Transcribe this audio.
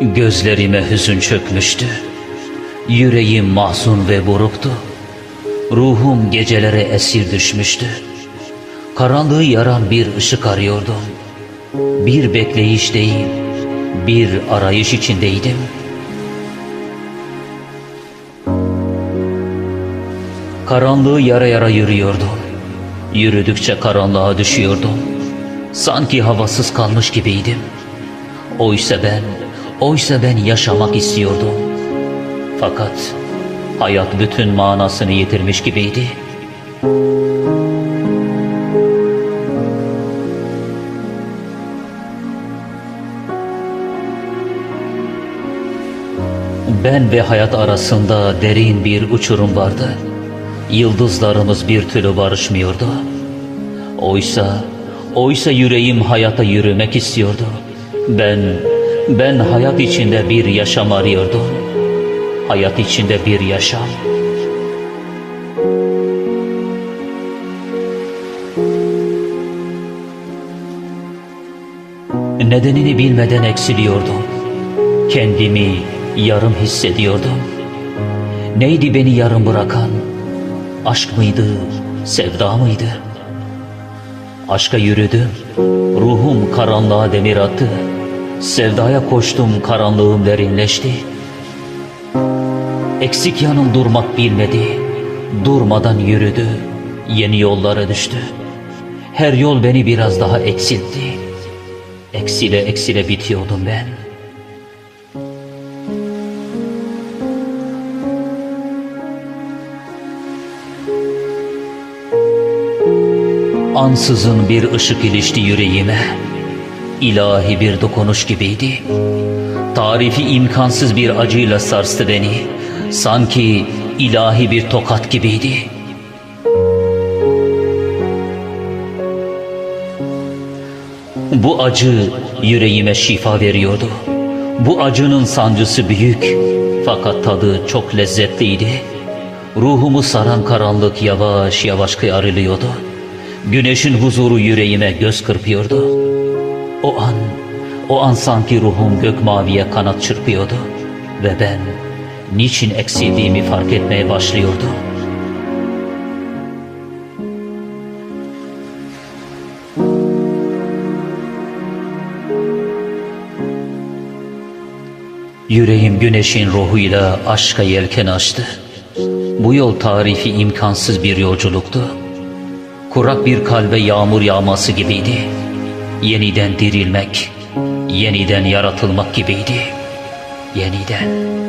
Gözlerime hüzün çökmüştü. Yüreğim mahzun ve buruktu. Ruhum gecelere esir düşmüştü. Karanlığı yaran bir ışık arıyordum. Bir bekleyiş değil, bir arayış içindeydim. Karanlığı yara yara yürüyordum. Yürüdükçe karanlığa düşüyordum. Sanki havasız kalmış gibiydim. Oysa ben, oysa ben yaşamak istiyordum. Fakat hayat bütün manasını yitirmiş gibiydi. Ben ve hayat arasında derin bir uçurum vardı. Yıldızlarımız bir türlü barışmıyordu. Oysa, oysa yüreğim hayata yürümek istiyordu. Ben, ben hayat içinde bir yaşam arıyordum. Hayat içinde bir yaşam. Nedenini bilmeden eksiliyordum. Kendimi yarım hissediyordum. Neydi beni yarım bırakan? Aşk mıydı, sevda mıydı? Aşka yürüdüm, ruhum karanlığa demir attı. Sevdaya koştum, karanlığım derinleşti. Eksik yanım durmak bilmedi. Durmadan yürüdü, yeni yollara düştü. Her yol beni biraz daha eksiltti. Eksile eksile bitiyordum ben. Ansızın bir ışık ilişti yüreğime. İlahi bir dokunuş gibiydi. Tarifi imkansız bir acıyla sarstı beni. Sanki ilahi bir tokat gibiydi. Bu acı yüreğime şifa veriyordu. Bu acının sancısı büyük fakat tadı çok lezzetliydi. Ruhumu saran karanlık yavaş yavaş kıyarılıyordu. Güneşin huzuru yüreğime göz kırpıyordu. O an, o an sanki ruhum gök maviye kanat çırpıyordu. Ve ben niçin eksildiğimi fark etmeye başlıyordum. Yüreğim güneşin ruhuyla aşka yelken açtı. Bu yol tarifi imkansız bir yolculuktu. Kurak bir kalbe yağmur yağması gibiydi. Yeniden dirilmek, yeniden yaratılmak gibiydi. Yeniden.